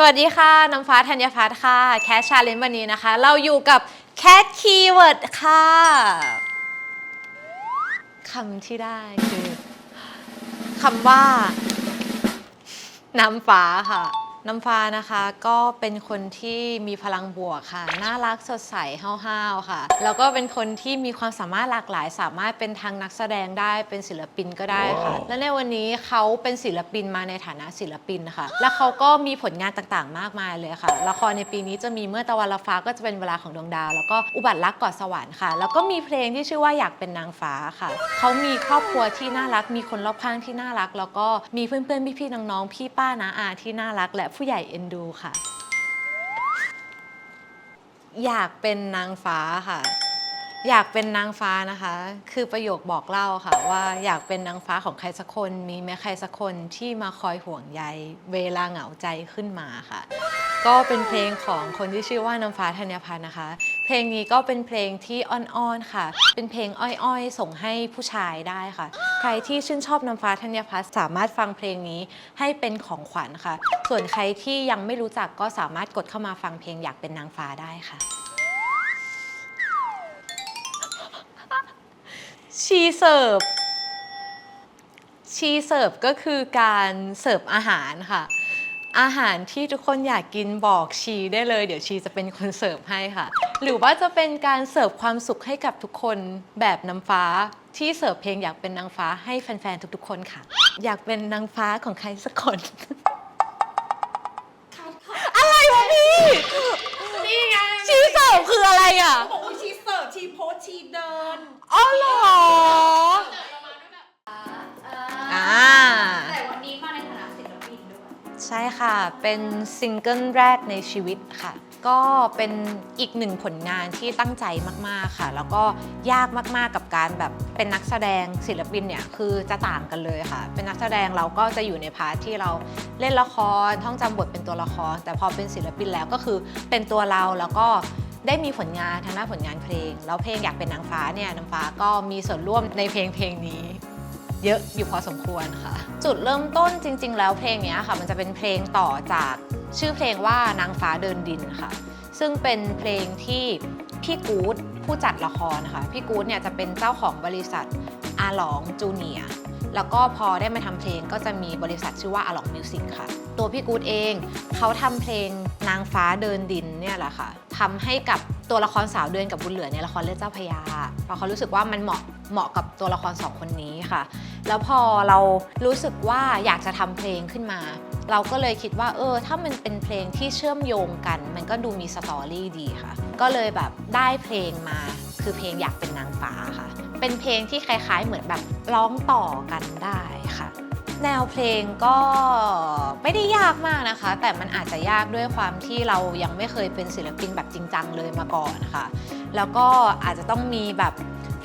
สวัสดีค่ะ น้ำฟ้าธัญพัฒน์ค่ะ แคชชาเลนวันนี้นะคะ เราอยู่กับแคสคีย์เวิร์ดค่ะคำที่ได้คือคำว่า น้ำฟ้าค่ะ น้ำฟ้านะคะก็เป็นคนที่มีพลังบวกค่ะ น่ารักสดใสห้าวๆค่ะ แล้วก็เป็นคนที่มีความสามารถหลากหลาย สามารถเป็นทางนักแสดงได้เป็นศิลปินก็ได้ค่ะ และในวันนี้เขาเป็นศิลปินมาในฐานะศิลปินค่ะ และเขาก็มีผลงานต่างๆ มากมายเลยค่ะ ละครในปีนี้จะมีเมื่อตะวันละฟ้าก็จะเป็นเวลาของดวงดาว แล้วก็อุบัติรักกอดสวรรค์ค่ะ แล้วก็มีเพลงที่ชื่อว่าอยากเป็นนางฟ้าค่ะเขามีครอบครัวที่น่ารัก มีคนรอบข้างที่น่ารัก แล้วก็มีเพื่อนๆพี่ๆน้องๆพี่ป้าน้าอาที่น่ารักและผู้ใหญ่เอ็นดูค่ะ อยากเป็นนางฟ้าค่ะ อยากเป็นนางฟ้านะคะ คือประโยคบอกเล่าค่ะ ว่าอยากเป็นนางฟ้าของใครสักคน มีแม้ใครสักคนที่มาคอยห่วงใยเวลาเหงาใจขึ้นมาค่ะ ก็เป็นเพลงของคนที่ชื่อว่าน้ำฟ้าธัญพันธ์นะคะ เพลงนี้ก็เป็นเพลงที่อ่อนๆค่ะ เป็นเพลงอ้อยๆ ส่งให้ผู้ชายได้ค่ะ ใครที่ชื่นชอบน้ำฟ้าธัญพัฒน์สามารถฟังเพลงนี้ให้เป็นของขวัญค่ะ ส่วนใครที่ยังไม่รู้จักก็สามารถกดเข้ามาฟังเพลงอยากเป็นนางฟ้าได้ค่ะ ชีเสิร์ฟชีเสิร์ฟก็คือการเสิร์ฟอาหารค่ะ อาหารที่ทุกคนอยากกินบอกชีได้เลย เดี๋ยวชีจะเป็นคนเสิร์ฟให้ค่ะ หรือว่าจะเป็นการเสิร์ฟความสุขให้กับทุกคนแบบน้ำฟ้าที่เสิร์ฟเพลงอยากเป็นนางฟ้าให้แฟนๆทุกๆ คนค่ะ อยากเป็นนางฟ้าของใครสักคน อะไรวะพี่นี่ไงชีเสิร์ฟคืออะไรอะเขาบอกว่าชีเสิร์ฟชีโพสชีเดิน อ๋อเหรออ่ เป็นซิงเกิลแรกในชีวิตค่ะ ก็เป็นอีกหนึ่งผลงานที่ตั้งใจมากๆค่ะ แล้วก็ยากมากๆกับการแบบเป็นนักแสดงศิลปินเนี่ยคือจะต่างกันเลยค่ะ เป็นนักแสดงเราก็จะอยู่ในพาร์ทที่เราเล่นละครท่องจำบทเป็นตัวละคร แต่พอเป็นศิลปินแล้วก็คือเป็นตัวเราแล้วก็ได้มีผลงานทางด้านผลงานเพลง แล้วเพลงอยากเป็นนางฟ้าเนี่ยนางฟ้าก็มีส่วนร่วมในเพลงเพลงนี้ เยอะอยู่พอสมควรค่ะ จุดเริ่มต้นจริง ๆ แล้วเพลงนี้ค่ะ มันจะเป็นเพลงต่อจากชื่อเพลงว่านางฟ้าเดินดินค่ะ ซึ่งเป็นเพลงที่พี่กู๊ดผู้จัดละครนะคะพี่กู๊ดเนี่ยจะเป็นเจ้าของบริษัทอาหลองจูเนียแล้วก็พอได้มาทำเพลงก็จะมีบริษัทชื่อว่าอาหลองมิวสิกค่ะ ตัวพี่กู๊ดเองเขาทำเพลง นางฟ้าเดินดินเนี่ยแหละค่ะทำให้กับตัวละครสาวเดือนกับบุญเหลือในละครเลือดเจ้าพยาเพราะเขารู้สึกว่ามันเหมาะเหมาะกับตัวละครสองคนนี้ค่ะ แล้วพอเรารู้สึกว่าอยากจะทำเพลงขึ้นมา เราก็เลยคิดว่าเออ ถ้ามันเป็นเพลงที่เชื่อมโยงกัน มันก็ดูมีสตอรี่ดีค่ะ ก็เลยแบบได้เพลงมาคือเพลงอยากเป็นนางฟ้าค่ะ เป็นเพลงที่คล้ายๆเหมือนแบบร้องต่อกันได้ค่ะ แนวเพลงก็ไม่ได้ยากมากนะคะ แต่มันอาจจะยากด้วยความที่เรายังไม่เคยเป็นศิลปินแบบจริงจังเลยมาก่อนค่ะแล้วก็อาจจะต้องมีแบบ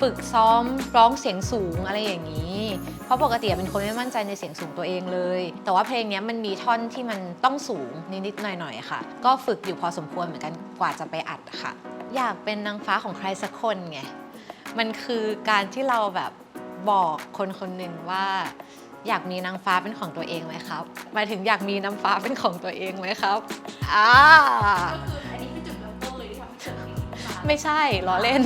ฝึกซ้อมร้องเสียงสูงอะไรอย่างนี้ เพราะปกติเป็นคนไม่มั่นใจในเสียงสูงตัวเองเลย แต่ว่าเพลงนี้มันมีท่อนที่มันต้องสูงนิดๆหน่อยๆค่ะ ก็ฝึกอยู่พอสมควรเหมือนกันกว่าจะไปอัดค่ะ อยากเป็นนางฟ้าของใครสักคนไง มันคือการที่เราแบบบอกคนคนหนึ่งว่า อยากมีนางฟ้าเป็นของตัวเองไหมครับหมายถึงอยากมีนางฟ้าเป็นของตัวเองไหมครับอ่าก็คืออันนี้คือจุดเริ่มต้นเลยที่ทำให้เกิดเพลงนี้ขึ้นมาไม่ใช่ล้อเล่น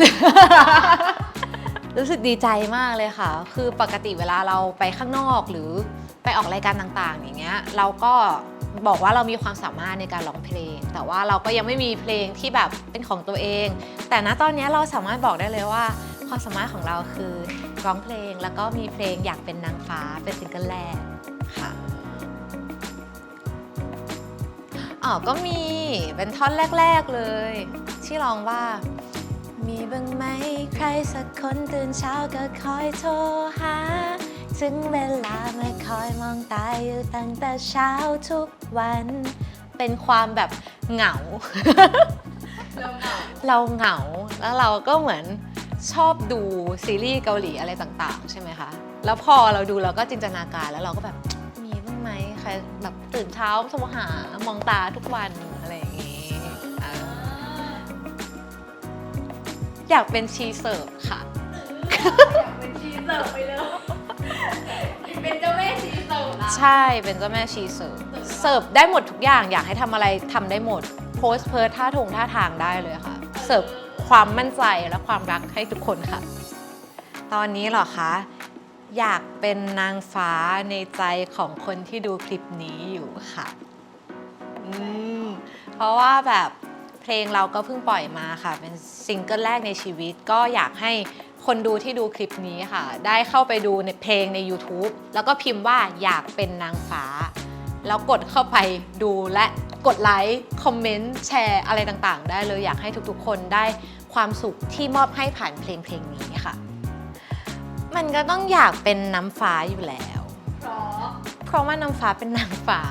รู้สึกดีใจมากเลยค่ะ คือปกติเวลาเราไปข้างนอกหรือไปออกรายการต่างๆ อย่างเงี้ย เราก็บอกว่าเรามีความสามารถในการร้องเพลง แต่ว่าเราก็ยังไม่มีเพลงที่แบบเป็นของตัวเอง แต่ณตอนเนี้ยเราสามารถบอกได้เลยว่า ความสามารถของเราคือ ร้องเพลงแล้วก็มีเพลงอยากเป็นนางฟ้าเป็นซิงเกิลแรกค่ะอ๋อก็มีเป็นท่อนแรก ๆเลย ที่ร้องว่า มีบ้างไหมใครสักคนตื่นเช้าก็คอยโทรหา ถึงเวลาไม่คอยมองตาอยู่ตั้งแต่เช้าทุกวัน เป็นความแบบเหงา เริ่มก่อนเราเหงา แล้วเราก็เหมือน ชอบดูซีรีส์เกาหลีอะไรต่างๆ ใช่ไหมคะ แล้วพอเราดูเราก็จินตนาการแล้วเราก็แบบมีบ้างไหมใครแบบตื่นเช้าโทรหามองตาทุกวันอะไรอย่างงี้อ่าอยากเป็นชีเสิร์ฟค่ะอยากเป็นชีเสิร์ฟไปเลยเป็นเจ้าแม่ชีเสิร์ฟนะใช่เป็นเจ้าแม่ชีเสิร์ฟเสิร์ฟเสิร์ฟได้หมดทุกอย่างอยากให้ทำอะไรทำได้หมด โพสเพิร์ท่าทงท่าทางได้เลยค่ะ เสิร์ฟ ความมั่นใจและความรักให้ทุกคนค่ะ ตอนนี้เหรอคะ อยากเป็นนางฟ้าในใจของคนที่ดูคลิปนี้อยู่ค่ะอืมเพราะว่าแบบเพลงเราก็เพิ่งปล่อยมาค่ะ เป็นซิงเกิลแรกในชีวิตก็อยากให้คนดูที่ดูคลิปนี้ค่ะ ได้เข้าไปดูในเพลงใน YouTube แล้วก็พิมพ์ว่าอยากเป็นนางฟ้า แล้วกดเข้าไปดูและกดไลค์ คอมเมนต์ แชร์อะไรต่างๆ ได้เลยอยากให้ทุกๆ คนได้ ความสุขที่มอบให้ผ่านเพลงเพลงนี้ค่ะ มันก็ต้องอยากเป็นน้ำฟ้าอยู่แล้ว เพราะเพราะว่าน้ำฟ้าเป็นนางฟ้า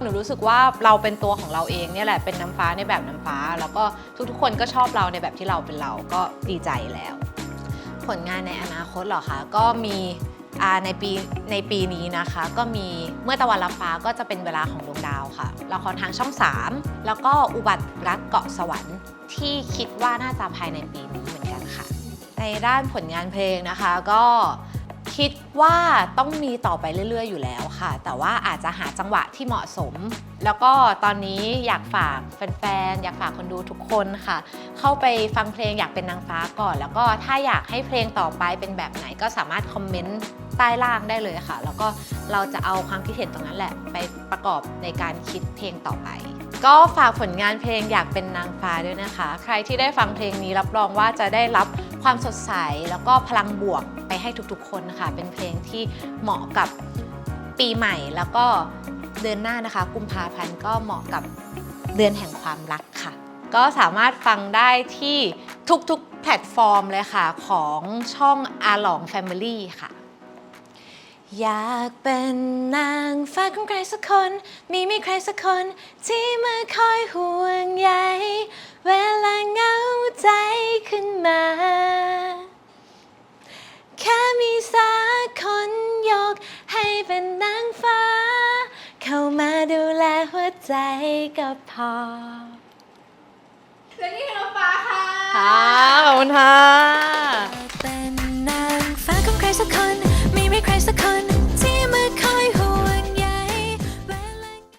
หนูรู้สึกว่าเราเป็นตัวของเราเองเนี่ยแหละเป็นน้ำฟ้าในแบบน้ำฟ้า แล้วก็ทุกๆ คนก็ชอบเราในแบบที่เราเป็นเราก็ดีใจแล้ว ผลงานในอนาคตเหรอคะก็มีอ่า ในปีในปีนี้นะคะ ก็มีเมื่อตะวันรับฟ้าก็จะเป็นเวลาของดวงดาวค่ะละครทางช่อง 3 แล้วก็อุบัติรักเกาะสวรรค์ ที่คิดว่าน่าจะภายในปีนี้เหมือนกันค่ะ ในด้านผลงานเพลงนะคะก็คิดว่าต้องมีต่อไปเรื่อย ๆ อยู่แล้วค่ะ แต่ว่าอาจจะหาจังหวะที่เหมาะสม แล้วก็ตอนนี้อยากฝากแฟนๆ อยากฝากคนดูทุกคนค่ะ เข้าไปฟังเพลงอยากเป็นนางฟ้าก่อน แล้วก็ถ้าอยากให้เพลงต่อไปเป็นแบบไหนก็สามารถคอมเมนต์ ต้ล่างได้เลยค่ะ แล้วก็เราจะเอาความคิดเห็นตรงนั้นแหละ ไปประกอบในการคิดเพลงต่อไป ก็ฝากผลงานเพลงอยากเป็นนางฟ้าด้วยนะคะ ใครที่ได้ฟังเพลงนี้รับรองว่าจะได้รับความสดใส แล้วก็พลังบวกไปให้ทุกๆ คนนะคะเป็นเพลงที่เหมาะกับปีใหม่ แล้วก็เดือนหน้านะคะ กุมภาพันธ์ก็เหมาะกับเดือนแห่งความรักค่ะ ก็สามารถฟังได้ที่ทุกๆ แพลตฟอร์มเลยค่ะ ของช่องอาหลอง Family ค่ะ อยากเป็นนางฟ้าของใครสักคน มีมีใครสักคน ที่มาคอยห่วงใยเวลาเหงาใจขึ้นมา แค่มีสักคนยกให้เป็นนางฟ้า เข้ามาดูแลหัวใจก็พอและนี่คือน้องฟ้าค่ะ ค่ะขอบคุณค่ะ